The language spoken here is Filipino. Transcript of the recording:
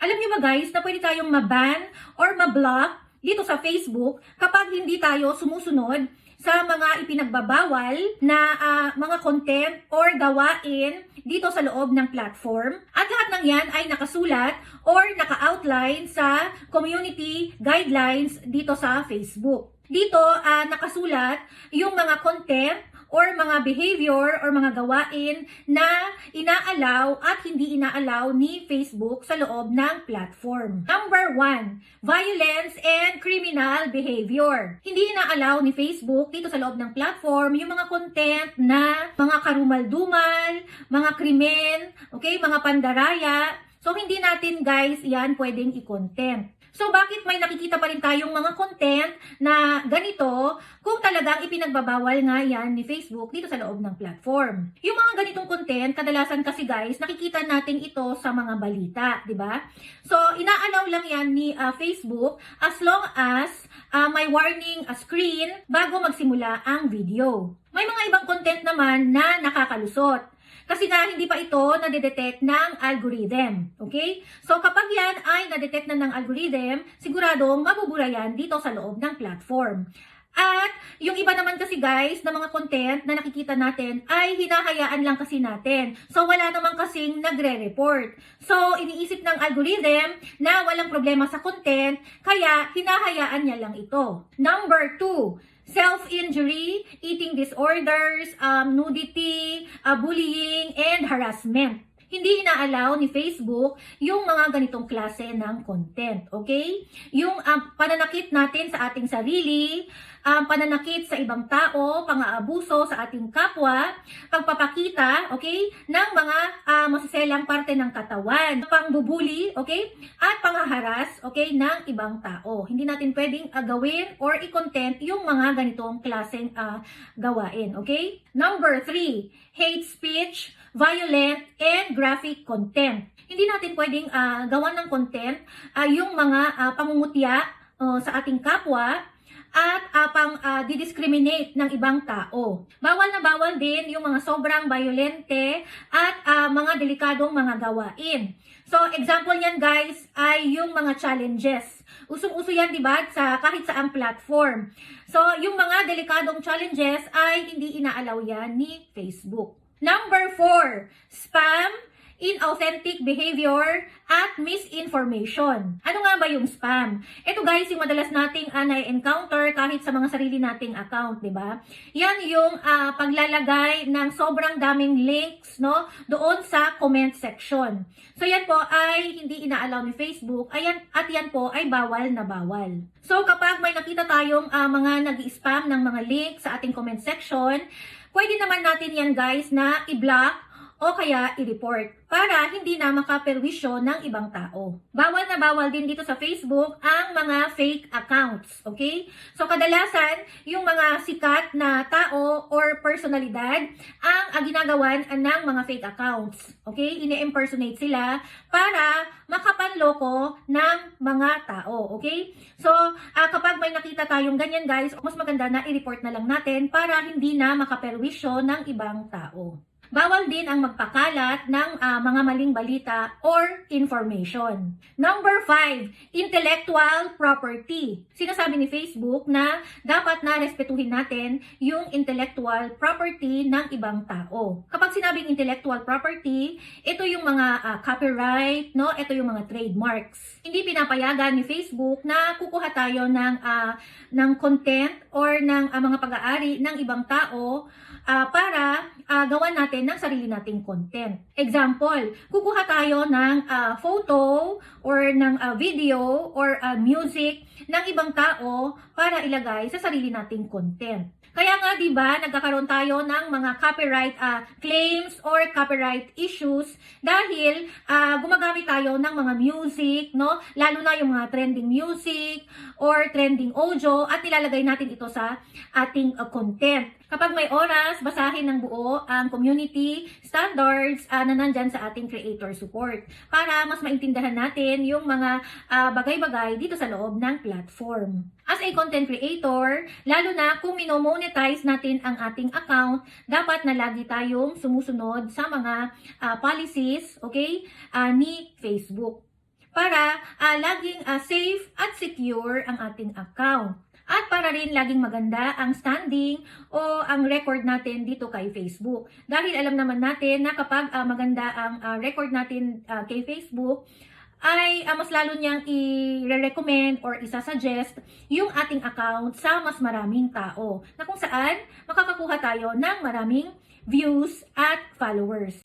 Alam niyo ba guys na pwede tayong maban or mablock dito sa Facebook kapag hindi tayo sumusunod sa mga ipinagbabawal na ah, mga content or gawain dito sa loob ng platform. At lahat ng yan ay nakasulat or naka-outline sa community guidelines dito sa Facebook. Dito ah, nakasulat yung mga content or mga behavior or mga gawain na inaalaw at hindi inaalaw ni Facebook sa loob ng platform. Number one, violence and criminal behavior. Hindi inaalaw ni Facebook dito sa loob ng platform yung mga content na mga karumal-dumal, mga krimen, okay, mga pandaraya. So, hindi natin guys yan pwedeng i-content. So, bakit may nakikita pa rin tayong mga content na ganito kung talagang ipinagbabawal nga yan ni Facebook dito sa loob ng platform? Yung mga ganitong content, kadalasan kasi guys, nakikita natin ito sa mga balita, di ba? So, inaalaw lang yan ni ah, Facebook as long as ah, may warning ah, screen bago magsimula ang video. May mga ibang content naman na nakakalusot. Kasi nga hindi pa ito nadedetect ng algorithm. Okay? So kapag yan ay nadetect na ng algorithm, siguradong mabubura yan dito sa loob ng platform. At yung iba naman kasi guys na mga content na nakikita natin ay hinahayaan lang kasi natin. So wala naman kasing nagre-report. So iniisip ng algorithm na walang problema sa content kaya hinahayaan niya lang ito. Number two, self-injury, eating disorders, um, nudity, uh, bullying, and harassment. Hindi inaalaw ni Facebook yung mga ganitong klase ng content, okay? Yung um, pananakit natin sa ating sarili, um, pananakit sa ibang tao, pang-aabuso sa ating kapwa, pagpapakita, okay, ng mga uh, masiselang parte ng katawan, pangbubuli, okay, at panghaharas, okay, ng ibang tao. Hindi natin pwedeng uh, gawin or i-content yung mga ganitong klaseng uh, gawain, okay? Number three, hate speech, violent, and graphic content. Hindi natin pwedeng uh, gawan ng content uh, yung mga uh, pangungutya uh, sa ating kapwa at uh, pang uh, didiscriminate ng ibang tao. Bawal na bawal din yung mga sobrang violente at uh, mga delikadong mga gawain. So, example niyan guys ay yung mga challenges. Usong-uso yan, di ba, sa kahit sa ang platform. So, yung mga delikadong challenges ay hindi inaalaw yan ni Facebook. Number 4, spam, inauthentic behavior, at misinformation. Ano nga ba yung spam? Ito guys, yung madalas nating uh, na-encounter kahit sa mga sarili nating account, di ba? Yan yung uh, paglalagay ng sobrang daming links, no, doon sa comment section. So yan po ay hindi inaalaw ni Facebook, ayan, at yan po ay bawal na bawal. So kapag may nakita tayong uh, mga nag-spam ng mga link sa ating comment section, pwede naman natin yan guys na i-block o kaya i-report para hindi na makaperwisyo ng ibang tao. Bawal na bawal din dito sa Facebook ang mga fake accounts, okay? So kadalasan, yung mga sikat na tao or personalidad ang, ginagawan ng mga fake accounts, okay? Ine-impersonate sila para makapanloko ng mga tao, okay? So, uh, kapag may nakita tayong ganyan guys, mas maganda na i-report na lang natin para hindi na makaperwisyo ng ibang tao. Bawal din ang magpakalat ng uh, mga maling balita or information. Number 5, intellectual property. Sinasabi ni Facebook na dapat na respetuhin natin yung intellectual property ng ibang tao. Kapag sinabing intellectual property, ito yung mga uh, copyright, no? Ito yung mga trademarks. Hindi pinapayagan ni Facebook na kukuha tayo ng uh, ng content or ng uh, mga pag-aari ng ibang tao uh, para uh, gawan natin ng sarili nating content. Example, kukuha tayo ng uh, photo or ng uh, video or uh, music ng ibang tao para ilagay sa sarili nating content. Kaya nga 'di ba, nagkakaroon tayo ng mga copyright uh, claims or copyright issues dahil uh, gumagamit tayo ng mga music, no? Lalo na yung mga trending music or trending audio at nilalagay natin ito sa ating uh, content. Kapag may oras, basahin ng buo ang community standards uh, na nandyan sa ating creator support para mas maintindihan natin yung mga uh, bagay-bagay dito sa loob ng platform. As a content creator, lalo na kung minomonetize natin ang ating account, dapat na lagi tayong sumusunod sa mga uh, policies okay, uh, ni Facebook. para ah, laging ah, safe at secure ang ating account. At para rin laging maganda ang standing o ang record natin dito kay Facebook. Dahil alam naman natin na kapag ah, maganda ang ah, record natin ah, kay Facebook, ay ah, mas lalo niyang i-recommend or isa-suggest yung ating account sa mas maraming tao. Na kung saan makakakuha tayo ng maraming views at followers.